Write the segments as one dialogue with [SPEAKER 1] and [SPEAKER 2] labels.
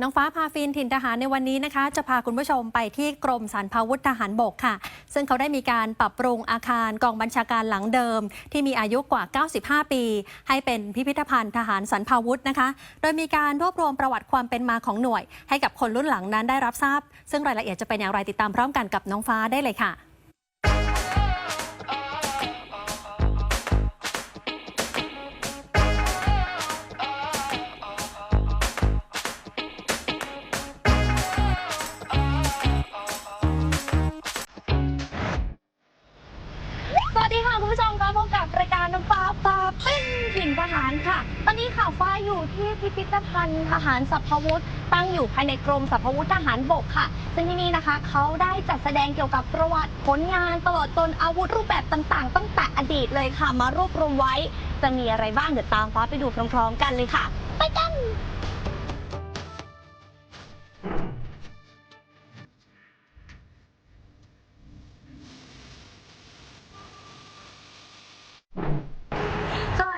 [SPEAKER 1] น้องฟ้าพาฟินถิ่นทหารในวันนี้นะคะ จะพาคุณผู้ชมไปที่กรมสรรพาวุธทหารบกค่ะ ซึ่งเขาได้มีการปรับปรุงอาคารกองบัญชาการหลังเดิม ที่มีอายุกว่า 95 ปี ให้เป็นพิพิธภัณฑ์ทหารสรรพาวุธนะคะ โดยมีการรวบรวมประวัติความเป็นมาของหน่วย ให้กับคนรุ่นหลังนั้นได้รับทราบ ซึ่งรายละเอียดจะเป็นอย่างไรติดตามพร้อมกันกับน้องฟ้าได้เลยค่ะ
[SPEAKER 2] เป็นถิ่นทหารค่ะ ตอนนี้ข่าวฟ้าอยู่ที่พิพิธภัณฑ์ทหารสัพพวุธตั้งอยู่ภายในกรมสัพพวุธทหารบกค่ะ ซึ่งที่นี่นะคะเขาได้จัดแสดงเกี่ยวกับประวัติผลงานตลอดจนอาวุธรูปแบบต่างๆ ตั้งแต่อดีตเลยค่ะ มารวบรวมไว้ จะมีอะไรบ้างเดี๋ยวตามฟ้าไปดูพร้อมๆ กันเลยค่ะ ไปกัน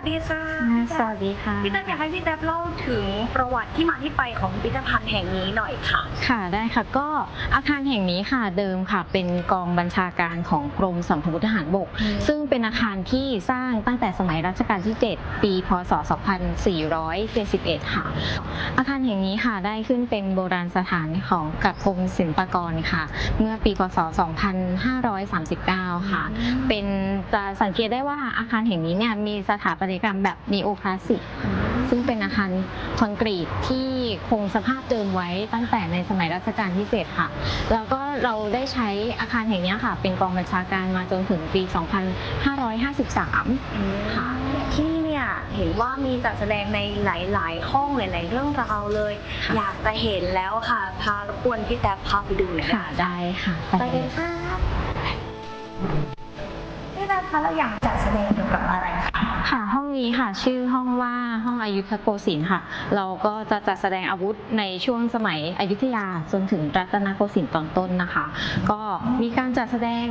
[SPEAKER 2] ดีค่ะ
[SPEAKER 3] สวัสดีค่ะ
[SPEAKER 2] พี่แต๊บอยากให้พี่แต๊บเล่าถึงประวัติที่มาที่ไปของพิพิธภัณฑ์แห่งนี้หน่อยค่ะ
[SPEAKER 3] ค่ะได้ค่ะก็อาคารแห่งนี้ค่ะเดิมค่ะเป็นกองบัญชาการของกรมสัมพวุธทหารบก ซึ่งเป็นอาคารที่สร้างตั้งแต่สมัยรัชกาลที่ 7 ปี พศ 2471 ค่ะ อาคารแห่งนี้ค่ะได้ขึ้นเป็นโบราณสถานของกับกรมศิลปากรค่ะ เมื่อปี พศ 2539 ค่ะ เป็นจะสังเกตได้ว่าอาคารแห่งนี้เนี่ยมีสถาปัตยกรรมแบบนีโอคลาสสิกซึ่งเป็นอาคารคอนกรีตที่คงสภาพเดิมไว้ตั้งแต่ในสมัยรัชกาลที่7ค่ะ แล้วก็เราได้ใช้อาคารแห่งนี้ค่ะ เป็นกองบัญชาการมาจนถึงปี 2553 ค่ะ
[SPEAKER 2] ที่นี่เนี่ยเห็นว่ามีจัดแสดงในหลาย ๆ ห้องหลาย ๆ เรื่องราวเลย
[SPEAKER 3] ค่ะ
[SPEAKER 2] อยากจะเห็นแล้วค่ะ พารบกวนพี่แต๊บพาไปดูหน่อย
[SPEAKER 3] ค่ะ
[SPEAKER 2] นะ
[SPEAKER 3] ได้ค่ะ
[SPEAKER 2] ไปเลยค่ะพี่แต๊บคะเราอยากจัดแสดงเกี่ยวกับอะไรคะ
[SPEAKER 3] ค่ะห้องนี้ค่ะชื่อห้องว่าห้องอายุทโกสินทร์ค่ะ เราก็จะจัดแสดงอาวุธในช่วงสมัยอยุธยาจนถึงรัตนโกสินทร์ตอนต้นนะคะ ก็มีการจัดแสดง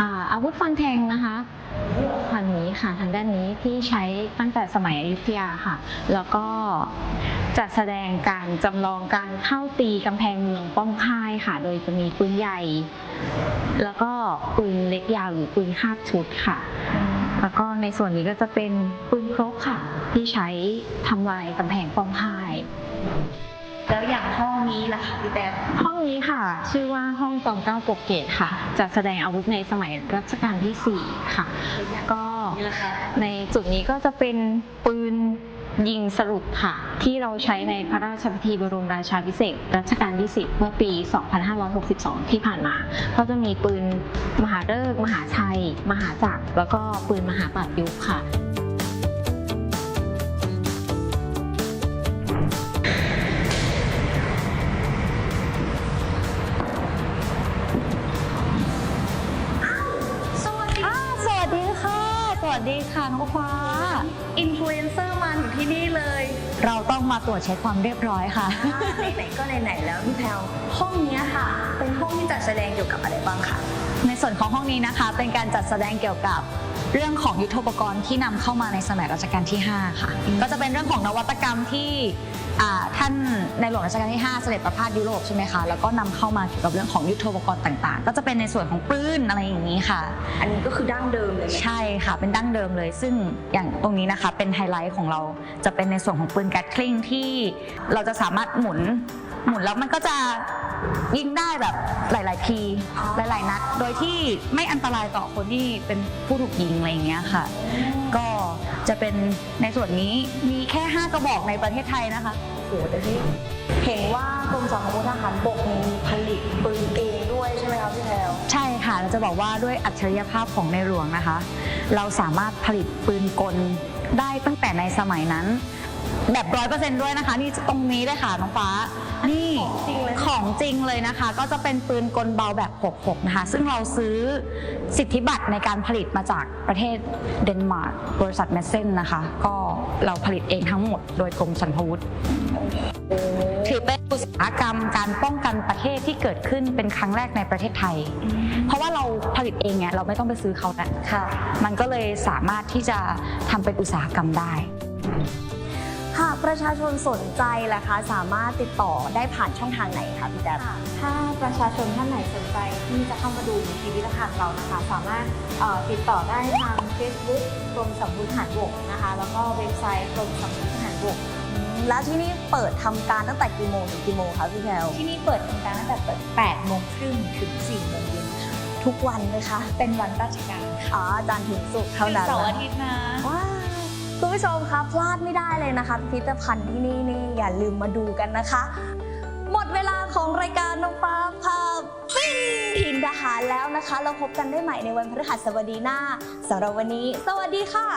[SPEAKER 3] อาอาวุธฟันแทงนะคะทางนี้ค่ะทางด้านนี้ที่ใช้ตั้งแต่สมัยอยุธยาค่ะ แล้วก็จัดแสดงการจำลองการเข้าตีกำแพงเมืองป้องค่ายค่ะ โดยจะมีปืนใหญ่ แล้วก็ปืนเล็กยาวหรือปืนคาบชุดค่ะ แล้วก็ในส่วนนี้ก็จะเป็นปืนครกค่ะ ที่ใช้ทำลายกำแพงป้องค่าย
[SPEAKER 2] แล้วอย่างห้องนี้ล่ะคะพี่แต๊
[SPEAKER 3] ห้องนี้ค่ะ ชื่อว่าห้องกองเก้าปกเกตค่ะ จะแสดงอาวุธในสมัยรัชกาลที่ 4 ค่ะ ก็
[SPEAKER 2] นี่ล่ะคะ
[SPEAKER 3] ในจุดนี้ก็จะเป็นปืน ยิงสรุปค่ะ ที่เราใช้ในพระราชพิธีบรมราชาภิเษกรัชกาลที่10เมื่อปี 2562 ที่ผ่านมา ก็จะมีปืนมหาฤกษ์มหาชัย มหาจักร แล้วก็ปืนมหาปัดยุคค่ะ
[SPEAKER 2] สวัสดี
[SPEAKER 4] สวัสดีค่ะ สวัสดีค่ะน้องฟ้า
[SPEAKER 2] อินฟลูเอนเซอร์มาถึงที่นี่เลย
[SPEAKER 4] เราต้องมาตรวจเช็คความเรียบร้อยค่ะ
[SPEAKER 2] ไหนๆก็ไหนๆแล้วพี่แพลวห้องเนี้ยค่ะ เป็นห้องที่จัดแสดงเกี่ยวกับอะไรบ้างคะ
[SPEAKER 4] ในส่วนของห้องนี้นะคะ เป็นการจัดแสดงเกี่ยวกับเรื่องของยุทโธปกรณ์ที่นำเข้ามาในสมัยรัชกาลที่ 5 ค่ะ ก็จะเป็นเรื่องของนวัตกรรมที่ อ่าท่านในหลวงรัชกาลที่ 5 เสด็จประพาสยุโรปใช่ไหมคะ แล้วก็นำเข้ามาเกี่ยวกับเรื่องของยุทโธปกรณ์ต่างๆ ก็จะเป็นในส่วนของปืนอะไรอย่างนี้ค่ะ
[SPEAKER 2] อันนี้ก็คือดั้งเดิมเลยไหม
[SPEAKER 4] ใช่ค่ะ เป็นดั้งเดิมเลย ซึ่งอย่างตรงนี้นะคะ เป็นไฮไลท์ของเราจะเป็นในส่วนของปืนแก๊สคลิงที่เราจะสามารถหมุน หมุนแล้วมันก็จะยิงได้แบบหลาย ๆ ทีหลาย ๆ นัด โดยที่ไม่อันตรายต่อคนที่เป็นผู้ถูกยิงอะไรอย่างเงี้ยค่ะ ก็จะเป็นในส่วนนี้มีแค่ 5 กระบอกในประเทศไทยนะคะ
[SPEAKER 2] โอ้โหแต่ที่เห็นว่ากรมสรรพาวุธทหารบกมีผลิตปืนเองด้วยใช่ไหมคะพี่แพลว
[SPEAKER 4] ใช่ค่ะเราจะบอกว่าด้วยอัจฉริยภาพของในหลวงนะคะ เราสามารถผลิตปืนกลได้ตั้งแต่ในสมัยนั้น แบบร้อยเปอร์เซ็นต์ด้วยนะคะ นี่ตรงนี้เลยค่ะน้องฟ้า นี่
[SPEAKER 2] จริงเลย
[SPEAKER 4] ของจริงเลยนะคะ ก็จะเป็นปืนกลเบาแบบ 66 นะคะ ซึ่งเราซื้อสิทธิบัตรในการผลิตมาจากประเทศเดนมาร์กบริษัทแมสเซนนะคะ ก็เราผลิตเองทั้งหมดโดยกรมสรรพาวุธถือเป็นอุตสาหกรรมการป้องกันประเทศที่เกิดขึ้นเป็นครั้งแรกในประเทศไทย เพราะว่าเราผลิตเองไงเราไม่ต้องไปซื้อเขาแล้ว
[SPEAKER 2] ค่ะ
[SPEAKER 4] มันก็เลยสามารถที่จะทำเป็นอุตสาหกรรมได้
[SPEAKER 2] ค่ะประชาชนสนใจล่ะคะ สามารถติดต่อได้ผ่านช่องทางไหนคะพี่แจ๊บ
[SPEAKER 3] ถ้าประชาชนท่านไหนสนใจที่จะเข้ามาดูพิพิธภัณฑ์เรานะคะ สามารถเอ่อติดต่อได้ทาง Facebook กรมสำรวจทหารบกนะคะ แล้วก็เว็บไซต์กรมสำรวจทหารบก
[SPEAKER 2] แล้วที่นี่เปิดทำการตั้งแต่กี่โมงถึงกี่โมงคะพี่แพลว
[SPEAKER 3] ที่นี่เปิดทำการตั้งแต่เปิด8โมงครึ่งถึง4โมงเย็นค่ะ
[SPEAKER 2] ทุกวันเลยคะ
[SPEAKER 3] เป็นวันราชการ
[SPEAKER 2] อ๋อจันทร์ถึงศุกร์เท่านั้น
[SPEAKER 3] เสาร์อา
[SPEAKER 2] นะ
[SPEAKER 3] ทิตย์นะ
[SPEAKER 2] ว้าว คุณผู้ชมคะพลาดไม่ได้เลยนะคะพิพิธภัณฑ์ที่นี่นี่อย่าลืมมาดูกันนะคะ หมดเวลาของรายการน้องฟ้าพาปิ้งถิ่นทหารแล้วนะคะ เราพบกันได้ใหม่ในวันพฤหัสบดีหน้าสำหรับวันนี้ สวัสดีค่ะ